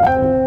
Bili,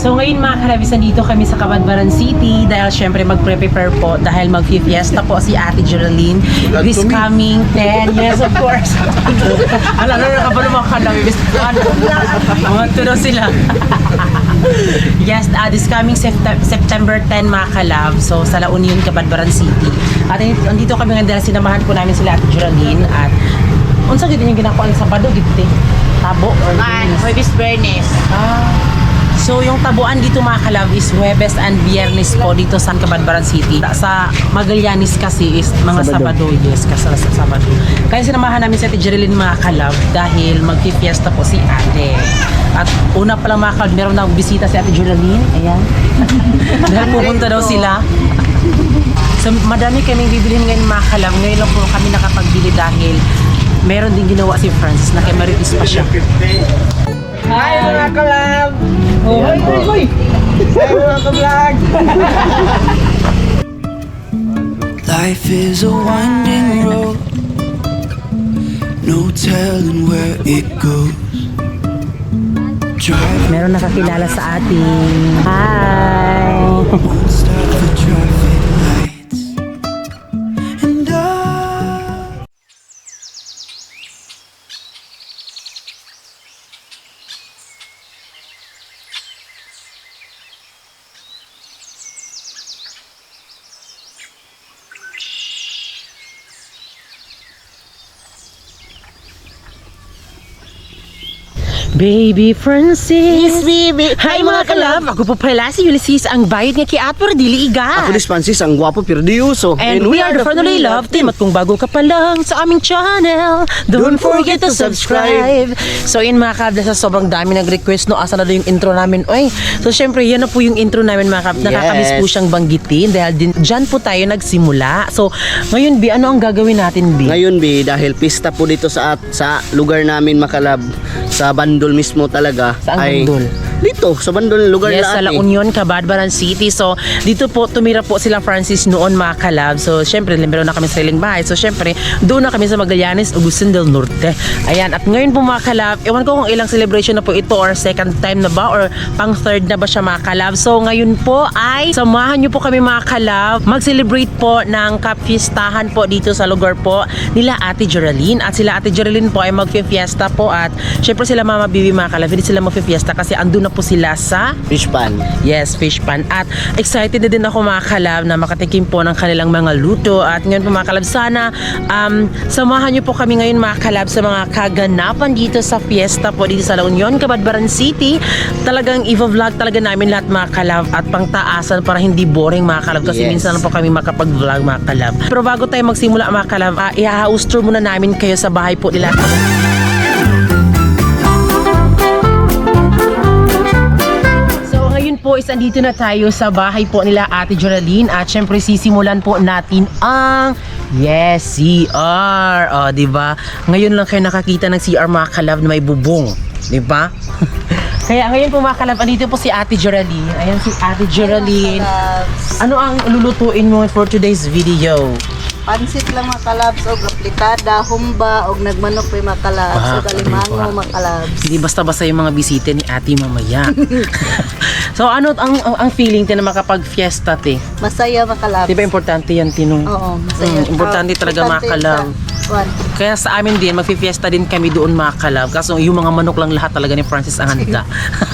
So ngayon mga kalabis, nandito kami sa Kabadbaran City dahil syempre magpre-prepare po dahil mag-fiesta po si Ate Geraldine this coming 10 yes of course. Alam na na ka ba naman kalabis? Mga tuno sila. yes, uh, this coming Sept- September 10 mga kalab. So sa La Union, Kabadbaran City. At andito kami ngayon dahil sinamahan po namin sila Ate Geraldine at unsa gid yung ginako ang Sabado gid te? Tabo or Man, Lunes? Huwebis Bernes. Ah. So yung tabuan dito mga kalab is Huwebes and Biyernes po dito sa Cabadbaran City. Sa Magallanes kasi is mga Sabado. Yes, kasi sa Sabado. Kaya sinamahan namin si Ate Jerilyn mga kalab dahil magpifiesta po si ate. At una pa lang mga kalab, meron na bisita si Ate Jerilyn. Ayan. dahil pupunta daw sila. So madami kaming bibilhin ngayon mga kalab. Ngayon lang po kami nakapagbili dahil meron din ginawa si Francis na kay Maritis pa siya. Hi mga kalab! Oh, hoy, hoy, hoy! Hi mga ka-vlog! Life is a winding road, no telling where it goes. Meron nakakilala sa atin. Hi! Baby Francis! baby. Hi mga kalab! Ako po pala si Ulysses, ang bayad nga kay Atwar Dili Iga. Ako ni Francis, ang gwapo pero di uso. And, we are the Friendly Love Team. At kung bago ka pa lang sa aming channel, don't, forget to subscribe. So yun mga kabla, sa sobrang dami nag-request, no, asa na yung intro namin. Oy, so syempre, yan na po yung intro namin mga. Nakakamiss Yes. po siyang banggitin dahil din, dyan po tayo nagsimula. So, ngayon, Bi, ano ang gagawin natin, Bi? Ngayon, Bi, dahil pista po dito sa at sa lugar namin makalab, sa Bandol mismo talaga. Saan ay, Bandol? Dito, sa Bandol, lugar Yes, na sa La Union, Cabadbaran City. So, dito po, tumira po sila Francis noon mga kalab. So, syempre, meron na kami sariling bahay. So, syempre, doon na kami sa Magallanes, Augustin del Norte. Ayan, at ngayon po mga kalab, ewan ko kung ilang celebration na po ito or second time na ba or pang third na ba siya mga kalab. So, ngayon po ay samahan niyo po kami mga kalab. Mag-celebrate po ng kapistahan po dito sa lugar po nila Ate Geraldine. At sila Ate Geraldine po ay mag-fiesta po at syempre sila Mama Bibi mga kalab, hindi sila mag-fiesta kasi andun na po sila sa Fish pan. Yes, fish pan. At excited na din ako mga kalab na makatikim po ng kanilang mga luto. At ngayon po mga kalab, sana um, samahan niyo po kami ngayon mga kalab sa mga kaganapan dito sa fiesta po dito sa La Union, Cabadbaran City. Talagang i-vlog talaga namin lahat mga kalab at pangtaasan para hindi boring mga kalab kasi Yes. minsan po kami makapag-vlog mga kalab. Pero bago tayo magsimula mga kalab, uh, i-house tour muna namin kayo sa bahay po nila. Po is andito na tayo sa bahay po nila Ate Geraldine at syempre sisimulan po natin ang Yes, CR. O, di ba? Ngayon lang kayo nakakita ng CR mga kalab na may bubong. Di ba? Kaya ngayon po mga kalab, andito po si Ate Geraldine. Ayan si Ate Geraldine. Ano ang lulutuin mo for today's video? Pansit lang mga kalabs o aplikada, humba o nagmanok pa mga kalabs Ah, o kalimango mga kalabs. Hindi basta-basta yung mga bisita ni Ate mamaya. so ano ang, ang, ang feeling tin na makapag-fiesta te? Masaya mga kalabs. Di ba importante yan tinong? Oo, masaya. Mm, importante talaga importante kalab. sa. Kaya sa amin din, magfi-fiesta din kami doon mga kalab. Kaso yung mga manok lang lahat talaga ni Francis ang handa.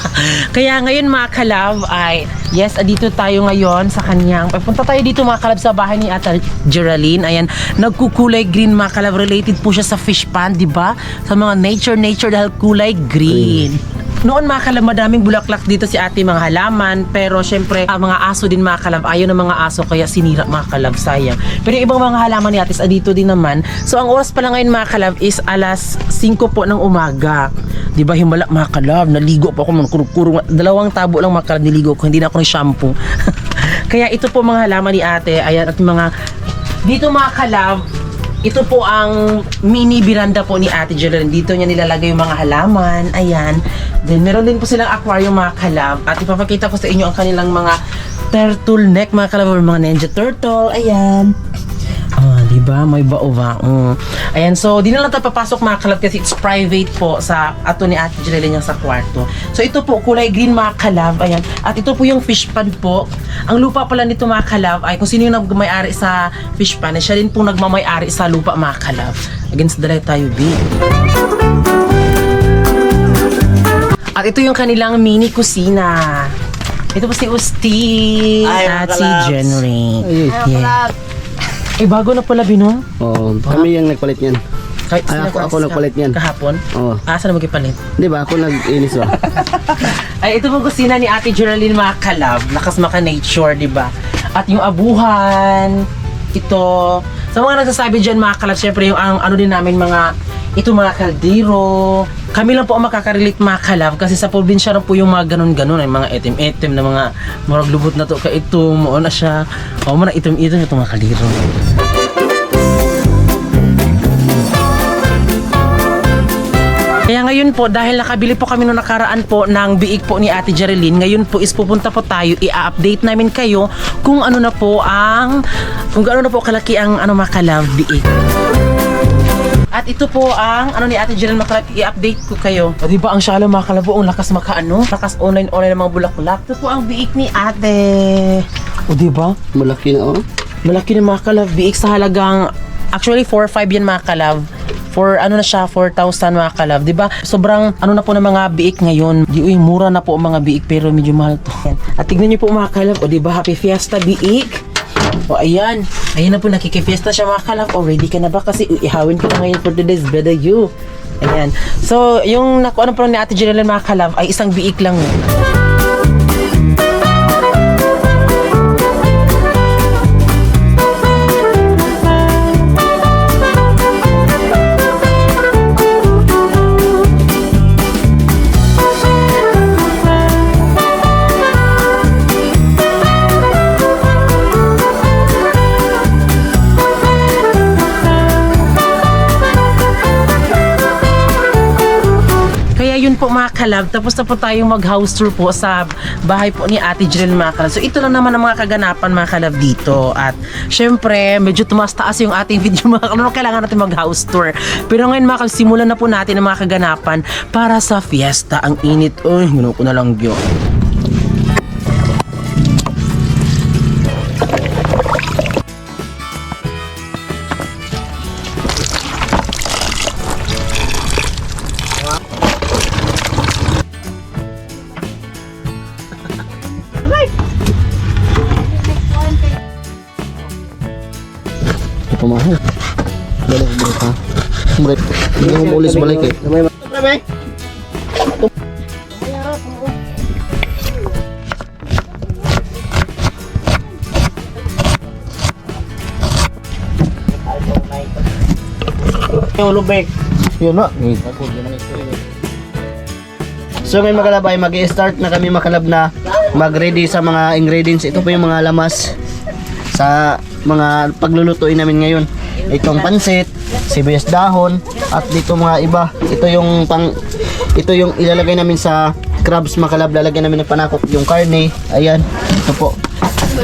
Kaya ngayon mga kalab ay, yes, dito tayo ngayon sa kanyang, punta tayo dito mga kalab sa bahay ni Ata Geraldine. Ayan, nagkukulay green mga kalab. Related po siya sa fish pond, di ba? Sa mga nature-nature dahil kulay green. Noon mga kalab, madaming bulaklak dito si ate mga halaman. Pero syempre, ang mga aso din mga kalab, ayaw ng mga aso kaya sinira mga kalab, sayang. Pero yung ibang mga halaman ni ate is dito din naman. So ang oras pala ngayon mga kalab is alas 5 po ng umaga. Di ba himala mga kalab, naligo po ako, kurong dalawang tabo lang mga niligo ko, hindi na ako ng shampoo. kaya ito po mga halaman ni ate, ayan at mga dito mga kalab, ito po ang mini veranda po ni Ate Jolene. Dito niya nilalagay yung mga halaman. Ayan. Then meron din po silang aquarium mga kalab. At ipapakita ko sa inyo ang kanilang mga turtleneck mga kalab mga ninja turtle. Ayan. Ba? May baova. Mm. Ayan, so di na lang tayo papasok mga kalab kasi it's private po sa ato ni Ate Jirele niya sa kwarto. So ito po, kulay green mga kalab. Ayan. At ito po yung fish pond po. Ang lupa pala nito mga kalab ay kung sino yung nagmay-ari sa fish pond, siya din po nagmamay-ari sa lupa mga kalab. Against the light tayo, B. At ito yung kanilang mini kusina. Ito po si Usti Ay, mga at si kalabs. Jenry. Ay, Yeah. Eh, bago na pala binong. Oo, kami yung nagpalit niyan. Kahit Ay, ako- ako nagpalit ka- yan. Kahapon? Oo. Ah, saan mo kipalit? Di ba? Ako nag-inis ba? Ay, ito po kusina ni Ate Geraldine mga kalab. Lakas maka nature, di ba? At yung abuhan, ito. Sa mga nagsasabi dyan mga kalab, syempre yung ang, ano din namin mga, ito mga kaldero. Kami lang po ang makaka-relate mga kalab kasi sa probinsya rin po yung mga ganun-ganun, ay mga itim-itim na mga marag lubot na to ka ito, mo na siya. O mo na itim-itim ito mga kaldero. Kaya ngayon po, dahil nakabili po kami noong nakaraan po ng biik po ni Ate Jerilyn, ngayon po is pupunta po tayo, i-update namin kayo kung ano na po ang, kung ano na po kalaki ang ano makalav biik. At ito po ang ano ni Ate Jerilyn makalab, i-update ko kayo. O diba ang shallow makalabo, ang lakas makaano, lakas online-online ng mga bulaklak. Ito po ang biik ni Ate. O diba? Malaki na oh. Malaki na mga kalab. Biik sa halagang, actually 4-5 yan mga kalab. For ano na siya, 4,000 mga kalab. 'di ba Sobrang ano na po ng mga biik ngayon. Di, uy, mura na po ang mga biik pero medyo mahal to. At tignan niyo po mga kalab. O 'di ba Happy Fiesta biik. O ayan. Ayan na po, nakikifiesta siya mga kalab. O ready ka na ba? Kasi ihawin ko na ngayon for today's better you. Ayan. So, yung nakuha na po ni Ate Jerilyn mga kalab ay isang biik lang. yun. Po mga kalab, tapos na po tayong mag-house tour po sa bahay po ni Ate Jill mga kalab. So ito lang naman ang mga kaganapan mga kalab dito. At syempre, medyo tumaas-taas yung ating video mga kalab. Kailangan natin mag-house tour. Pero ngayon mga kalab, simulan na po natin ang mga kaganapan para sa fiesta. Ang init. Uy, ganoon ko na lang yun. Yung lubek. Yun na. So ngayon makalab ay mag-start na kami makalab na mag-ready sa mga ingredients. Ito po yung mga lamas sa mga paglulutuin namin ngayon. Itong pansit, sibuyas dahon, at dito mga iba. Ito yung pang ito yung ilalagay namin sa crabs makalab. Lalagyan namin ng panakot yung karne. Ayan. Ito po.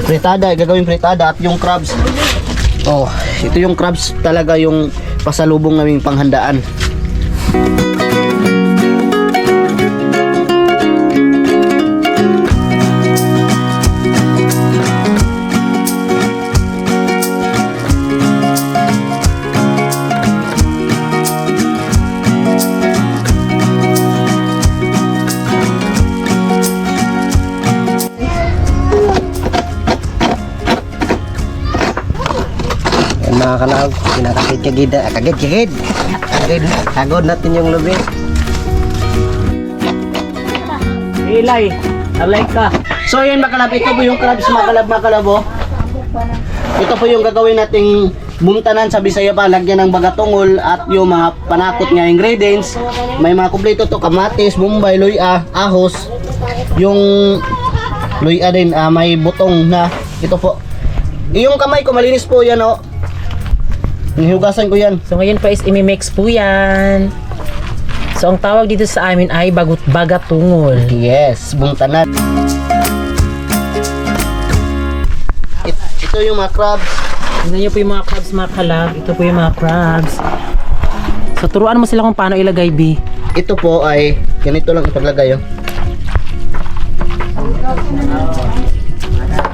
Fritada, gagawin fritada at yung crabs. Oh, ito yung crabs talaga yung pasalubong naming panghandaan. Mga kalab, kinakagid-kagid, ah, kagid-kagid. Kagid, kagod natin yung lubi. Ilay, alay ka. So yun mga kalab, ito po yung crabs mga kalab mga kalab oh. Ito po yung gagawin nating buntanan sa Bisaya pa, lagyan ng bagatungol at yung mga panakot nga ingredients. May mga kumpleto to, kamatis, bombay, luya, ahos. Yung luya din, ah, may butong na ito po. Yung kamay ko, malinis po yan oh. Hinugasan ko yan. So ngayon pa is imimix po yan. So ang tawag dito sa amin ay bagut bagatungol. Yes, buntanan. It- ito yung mga crabs. Tingnan niyo po yung mga crabs mga kalab. Ito po yung mga crabs. So turuan mo sila kung paano ilagay B. Ito po ay ganito lang ipaglagay oh.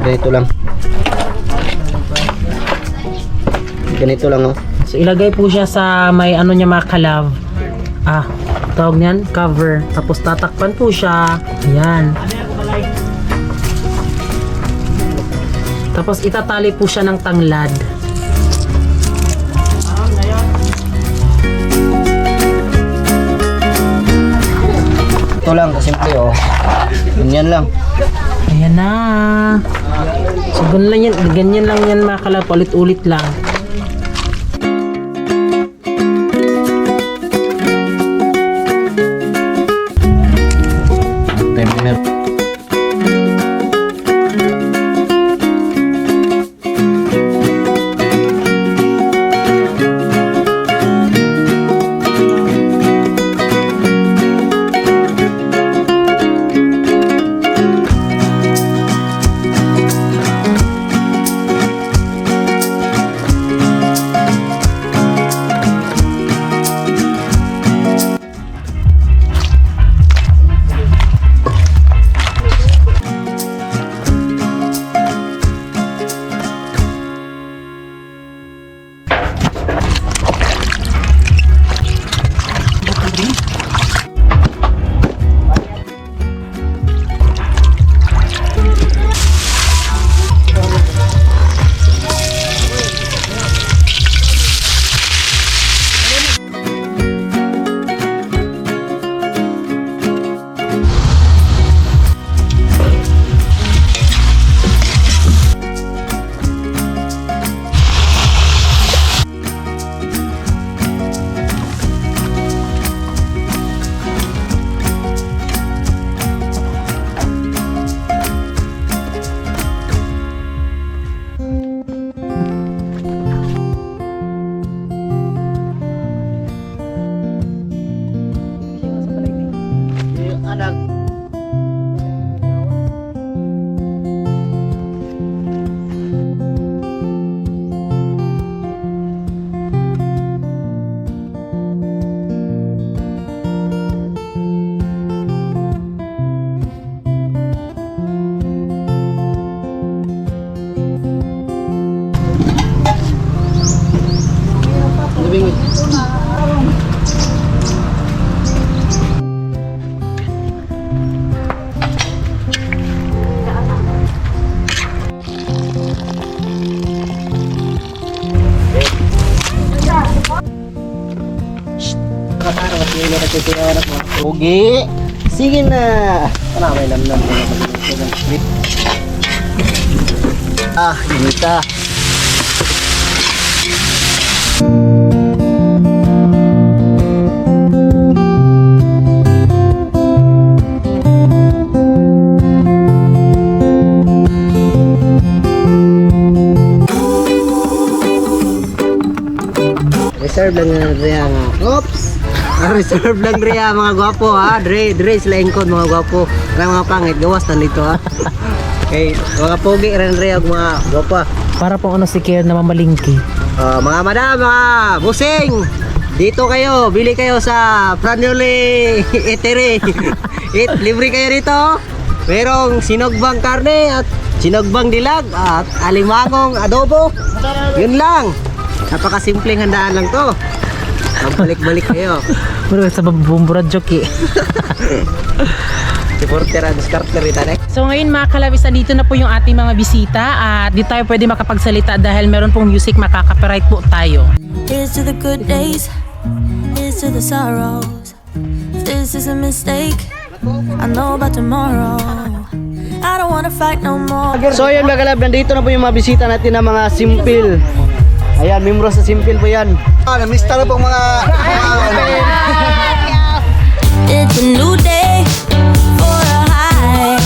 Ganito lang. Ganito lang oh. So ilagay po siya sa may ano niya mga kalab. Ah, tawag niyan, cover. Tapos tatakpan po siya. Ayan. Tapos itatali po siya ng tanglad. Ito lang kasimple oh. Ganyan lang. Ayan na. So ganyan lang yan, ganyan lang yan mga kalab. Ulit-ulit lang. Ugi. Sige na. Ano may lamlam mo Ah, inita. Reserve lang nga Drea nga. Oops! Ah, reserve lang Drea mga gwapo ha. Dre, Dre sila ingkod mga gwapo. Kaya mga pangit, gawas na dito ha. Okay, mga pogi rin Drea mga gwapo ha. Para pong ano si Kier na mamalingki. Ah, mga madam, mga busing! Dito kayo, bili kayo sa Franoli Etere. It, libre kayo dito. Merong sinogbang karne at sinogbang dilag at alimangong adobo. Yun lang. Napakasimpleng handaan lang to. Magbalik-balik kayo. Pero sa bumburadjok eh. Si Porter at Scarter ita na. So ngayon mga kalabis, dito na po yung ating mga bisita at di tayo pwede makapagsalita dahil meron pong music makaka-copyright po tayo. Here's to the good days, here's to the sorrows. If this is a mistake, I know about tomorrow. I don't wanna fight no more. So ayun mga kalab, nandito na po yung mga bisita natin na mga simple. Ayan, membro sa simple po yan. Ah, na-miss na po mga... It's a new day for a high.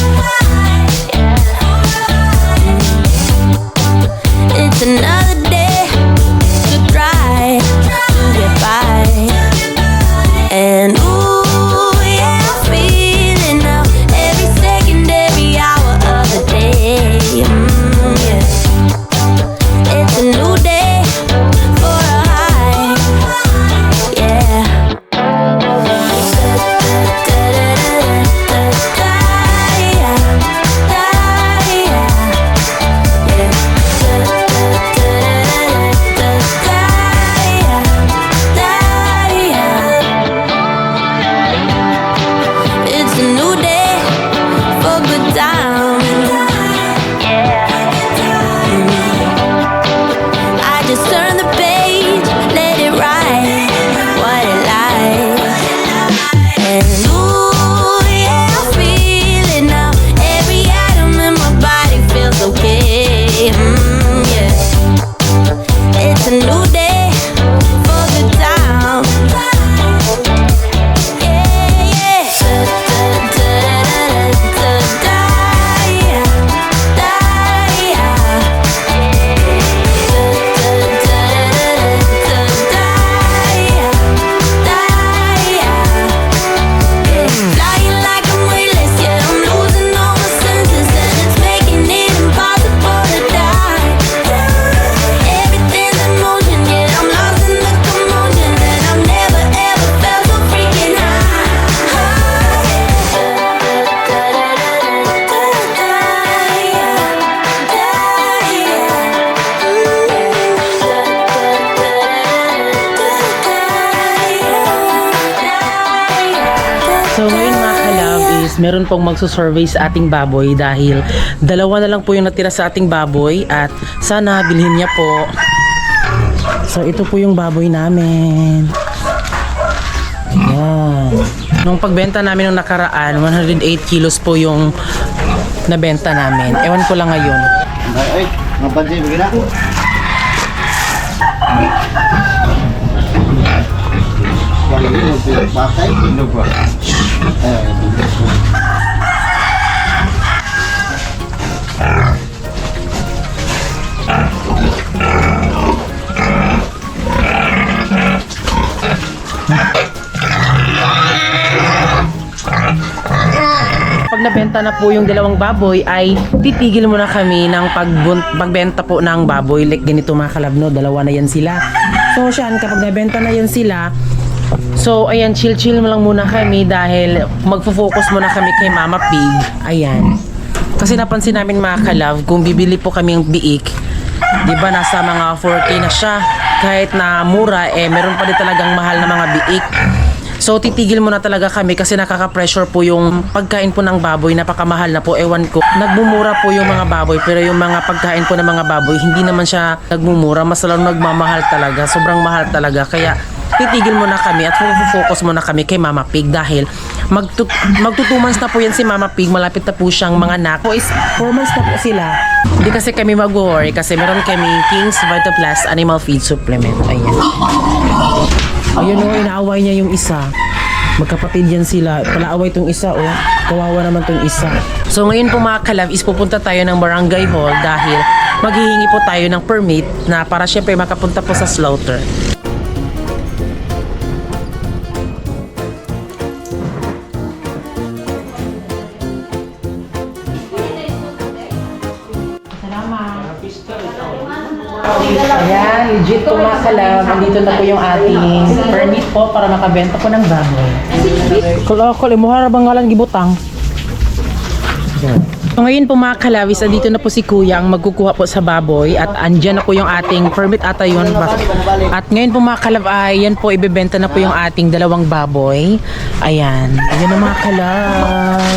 It's another day to try to get by. Meron pong magsusurvey sa ating baboy dahil dalawa na lang po yung natira sa ating baboy at sana bilhin niya po. So ito po yung baboy namin. Ayan. Nung pagbenta namin nung nakaraan, 108 kilos po yung nabenta namin. Ewan ko lang ngayon. Ay, ay, mga pansin, bigyan yun, bakay. Ano ba? Pag nabenta na po yung dalawang baboy ay titigil muna kami ng pagbun- pagbenta po ng baboy. Like ganito mga kalab, no? Dalawa na yan sila. So siyan, kapag nabenta na yan sila, so ayan, chill-chill mo lang muna kami dahil magfo-focus muna kami kay Mama Pig. Ayan. Kasi napansin namin mga kalab, kung bibili po kami ng biik, di ba nasa mga 4K na siya. Kahit na mura, eh meron pa din talagang mahal na mga biik. So titigil muna talaga kami kasi nakaka-pressure po yung pagkain po ng baboy, napakamahal na po, ewan ko. Nagmumura po yung mga baboy pero yung mga pagkain po ng mga baboy, hindi naman siya nagmumura, mas lalo nagmamahal talaga, sobrang mahal talaga. Kaya titigil muna kami at focus muna kami kay Mama Pig dahil magtu magtutu months na po yan si Mama Pig, malapit na po siyang mga anak. Po is 4 months na po sila. Hindi kasi kami mag-worry kasi meron kami King's Vitaplus Animal Feed Supplement. Ayan. Ayun o, inaaway niya yung isa. Magkapatid yan sila. Palaaway tong isa oh. Kawawa naman tong isa. So ngayon po mga kalab is pupunta tayo ng barangay hall dahil maghihingi po tayo ng permit na para syempre makapunta po sa slaughter. Ayan, legit po mga kalab. Andito na po yung ating permit po para makabenta po ng baboy. Kula ko, limuhara bang ngalan gibutang? So ngayon po mga kalawis, andito na po si Kuya ang magkukuha po sa baboy at andyan na po yung ating permit ata yun. At ngayon po mga kalab, ay yan po ibebenta na po yung ating dalawang baboy. Ayan. Ayan na mga kalab.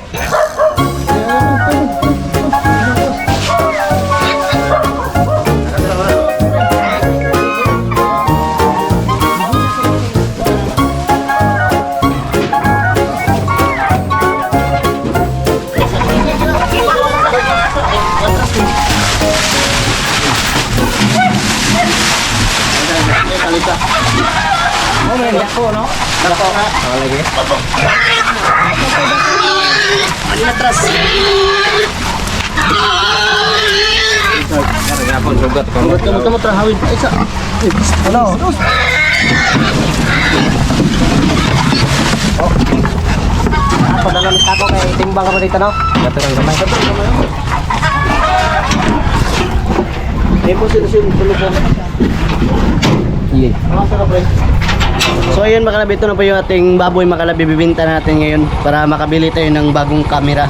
mo trahawin. Ay, sa... Ano? Padala ng tako kay timbang ka pa dito, no? Gaturang gamay. May po sila sila tulog po. So ayun mga kalab, ito na po yung ating baboy mga kalab, bibibinta natin ngayon para makabili tayo ng bagong camera.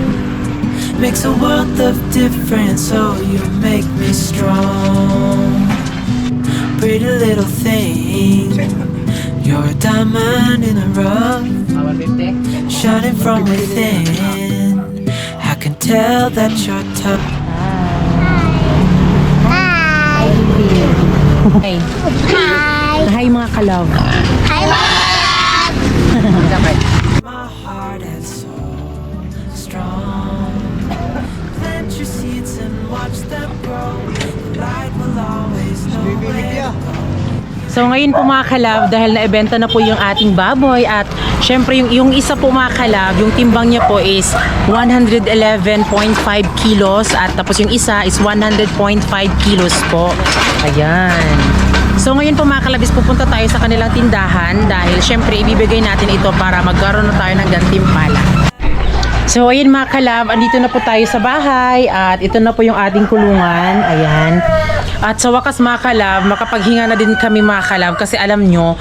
makes a world of difference. Oh, you make me strong. Pretty little thing, you're a diamond in the rough, shining from within. I can tell that you're tough. Hi. Hi mga kalab. My Ngayon po mga kalab, dahil naibenta na po yung ating baboy at syempre yung, yung isa po mga kalab, yung timbang niya po is 111.5 kilos at tapos yung isa is 100.5 kilos po. Ayan. So ngayon po mga kalabis, pupunta tayo sa kanilang tindahan dahil syempre ibibigay natin ito para magkaroon na tayo ng gantimpala. So ayun mga kalab, andito na po tayo sa bahay at ito na po yung ating kulungan. Ayan. At sa wakas mga kalab, makapaghinga na din kami mga kalab kasi alam nyo,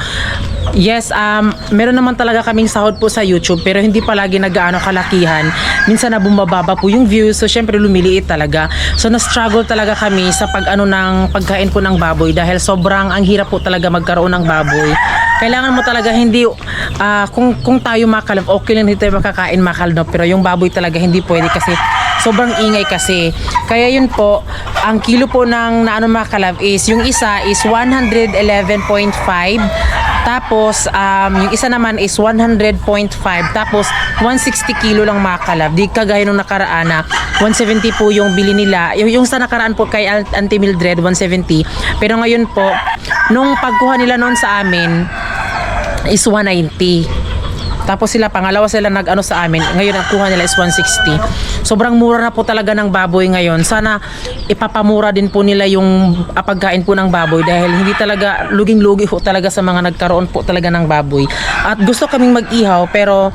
yes, um, meron naman talaga kaming sahod po sa YouTube pero hindi palagi nag-ano kalakihan. Minsan na bumababa po yung views so syempre lumiliit talaga. So na-struggle talaga kami sa pag-ano ng pagkain po ng baboy dahil sobrang ang hirap po talaga magkaroon ng baboy kailangan mo talaga hindi ah, kung kung tayo makalab okay lang hindi tayo makakain makal no? Pero yung baboy talaga hindi pwede kasi sobrang ingay kasi. Kaya yun po ang kilo po ng naano makalab is yung isa is 111.5 tapos um, yung isa naman is 100.5 tapos 160 kilo lang makalab di kagaya nung nakaraan na 170 po yung bili nila. Yung, yung sa nakaraan po kay Auntie Mildred 170 pero ngayon po nung pagkuha nila noon sa amin is 190. Tapos sila, pangalawa sila nag-ano sa amin. Ngayon, ang kuha nila is 160. Sobrang mura na po talaga ng baboy ngayon. Sana ipapamura din po nila yung pagkain po ng baboy dahil hindi talaga luging-lugi po talaga sa mga nagkaroon po talaga ng baboy. At gusto kaming mag-ihaw pero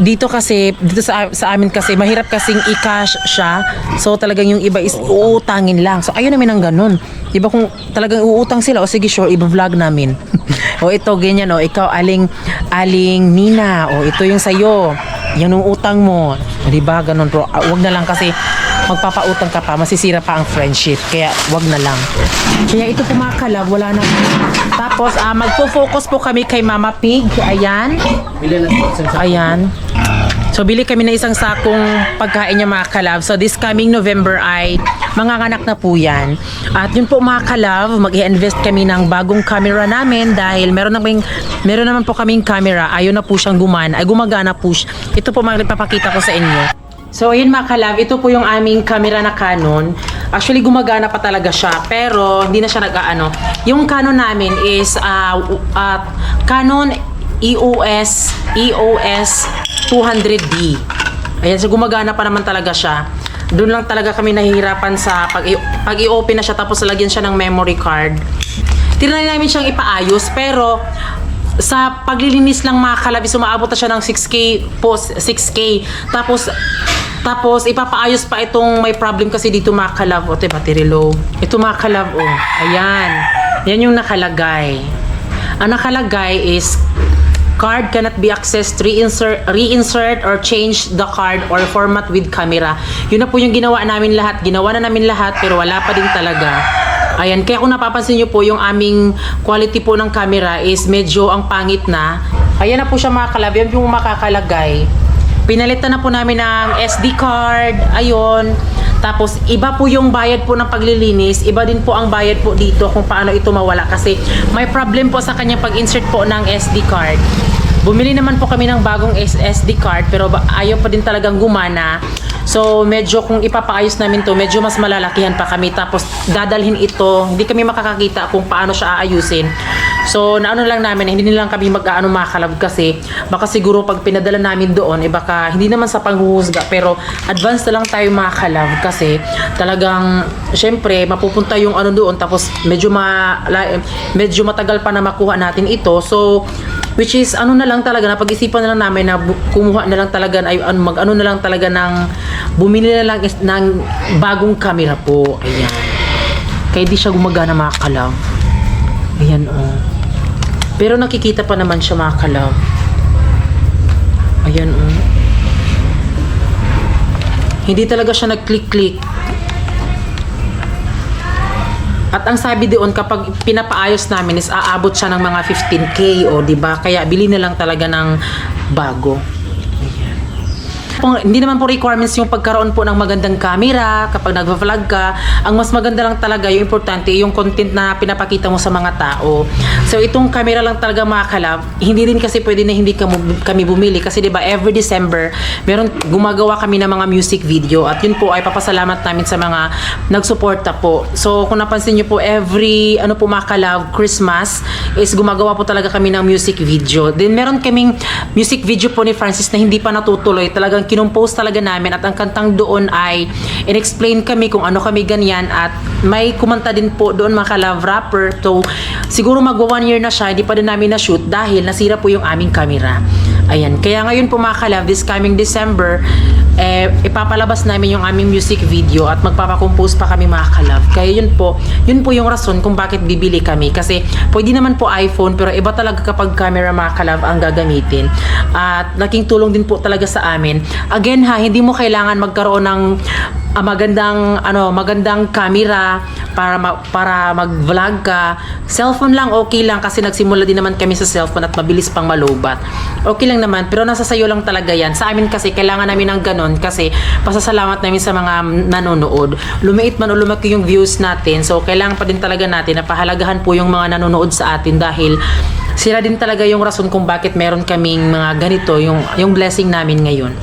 dito kasi, dito sa, sa amin kasi, mahirap kasing i-cash siya. So talagang yung iba is uutangin lang. So ayun namin ang ganun. Diba kung talagang uutang sila, o sige sure, i-vlog namin. o ito, ganyan, o ikaw, aling, aling Nina, o ito yung sayo, yan yung utang mo. Diba, ganun, bro. Ah, wag na lang kasi magpapautang ka pa, masisira pa ang friendship. Kaya wag na lang. Kaya ito po mga kalab, wala na. Tapos, ah, magpo-focus po kami kay Mama Pig. Ayan. Ayan. So bili kami na isang sakong pagkain niya mga kalab. So this coming November ay manganganak na po yan. At yun po mga kalab, mag-i-invest kami ng bagong camera namin dahil meron, naming, meron naman po kaming camera. Ayaw na po siyang gumana, ay gumagana po siya. Ito po mga ipapakita ko sa inyo. So, ayun mga kalab, ito po yung aming camera na Canon. Actually, gumagana pa talaga siya, pero hindi na siya nag-ano. Yung Canon namin is uh, uh, Canon EOS EOS 200D. Ayan, so gumagana pa naman talaga siya. Doon lang talaga kami nahihirapan sa pag, i-open na siya tapos lagyan siya ng memory card. Tinry namin siyang ipaayos pero sa paglilinis lang mga kalabis, umaabot na siya ng 6K po, 6K. Tapos, tapos ipapaayos pa itong may problem kasi dito mga kalab. O, diba, battery low. Ito mga kalab, oh. Ayan. Yan yung nakalagay. Ang nakalagay is card cannot be accessed, reinsert, reinsert or change the card or format with camera. Yun na po yung ginawa namin lahat. Ginawa na namin lahat pero wala pa din talaga. Ayan, kaya kung napapansin nyo po, yung aming quality po ng camera is medyo ang pangit na. Ayan na po siya mga kalab, yung makakalagay. Pinalitan na po namin ng SD card, ayun. Tapos iba po yung bayad po ng paglilinis, iba din po ang bayad po dito kung paano ito mawala kasi may problem po sa kanyang pag-insert po ng SD card. Bumili naman po kami ng bagong SD card pero ayaw pa din talagang gumana. So medyo kung ipapaayos namin to, medyo mas malalakihan pa kami. Tapos dadalhin ito, hindi kami makakakita kung paano siya aayusin. So naano lang namin, hindi na lang kami mag-aano makalab kasi. Baka siguro pag pinadala namin doon, eh baka hindi naman sa panghuhusga. Pero advance na lang tayo makalab kasi talagang syempre mapupunta yung ano doon. Tapos medyo ma, medyo matagal pa na makuha natin ito. So which is ano na lang talaga na pag-isipan na lang namin na kumuha na lang talaga ay ano, mag ano na lang talaga ng bumili na lang is, ng bagong camera po. Ayan. Kaya di siya gumagana mga kalaw. Ayan oh. Pero nakikita pa naman siya mga kalaw. Ayan oh. Hindi talaga siya nag-click-click. At ang sabi doon kapag pinapaayos namin is aabot siya ng mga 15k o di ba? Kaya bili na lang talaga ng bago. Kung, hindi naman po requirements yung pagkaroon po ng magandang camera kapag nagva-vlog ka. Ang mas maganda lang talaga, yung importante, yung content na pinapakita mo sa mga tao. So itong camera lang talaga mga kalab, hindi din kasi pwede na hindi kami, bumili kasi 'di ba every December meron gumagawa kami ng mga music video at yun po ay papasalamat namin sa mga nagsuporta po. So kung napansin niyo po every ano po mga kalab, Christmas is gumagawa po talaga kami ng music video. Then meron kaming music video po ni Francis na hindi pa natutuloy. Talagang kinumpose talaga namin at ang kantang doon ay in-explain kami kung ano kami ganyan at may kumanta din po doon mga ka-love rapper. So siguro magwa one year na siya, hindi pa din namin na-shoot dahil nasira po yung aming camera. Ayan. Kaya ngayon po mga ka-love, this coming December, eh, ipapalabas namin yung aming music video at magpapakompose pa kami mga ka-love. Kaya yun po, yun po yung rason kung bakit bibili kami. Kasi pwede naman po iPhone pero iba talaga kapag camera mga ka-love ang gagamitin. At laking tulong din po talaga sa amin. Again ha, hindi mo kailangan magkaroon ng ah, magandang ano magandang camera para ma- para mag-vlog ka. Cellphone lang okay lang kasi nagsimula din naman kami sa cellphone at mabilis pang malubat. Okay lang naman pero nasa sayo lang talaga 'yan. Sa amin kasi kailangan namin ng ganon kasi pasasalamat namin sa mga nanonood. Lumiit man o lumaki yung views natin. So kailangan pa din talaga natin na pahalagahan po yung mga nanonood sa atin dahil sila din talaga yung rason kung bakit meron kaming mga ganito yung yung blessing namin ngayon.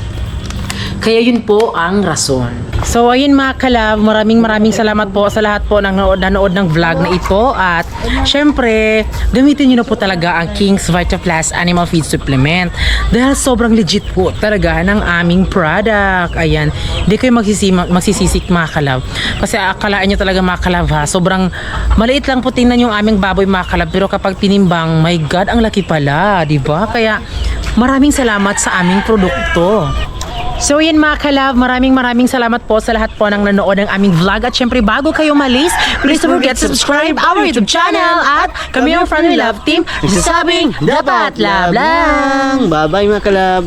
Kaya yun po ang rason. So ayun mga kalab, maraming maraming salamat po sa lahat po ng nanood, ng vlog na ito at syempre gamitin nyo na po talaga ang King's Vita Plus Animal Feed Supplement dahil sobrang legit po talaga ng aming product. Ayan, hindi kayo magsisi, magsisisik mga kalab kasi akalaan nyo talaga mga kalab ha, sobrang maliit lang po tingnan yung aming baboy mga kalab pero kapag tinimbang, my God, ang laki pala, di ba? Kaya maraming salamat sa aming produkto. So yun mga kalab, maraming maraming salamat po sa lahat po ng nanood ng aming vlog at syempre bago kayo malis, please don't forget to subscribe our YouTube channel at kami ang Friendly Love Team, sabing dapat love lang! Bye-bye mga kalab.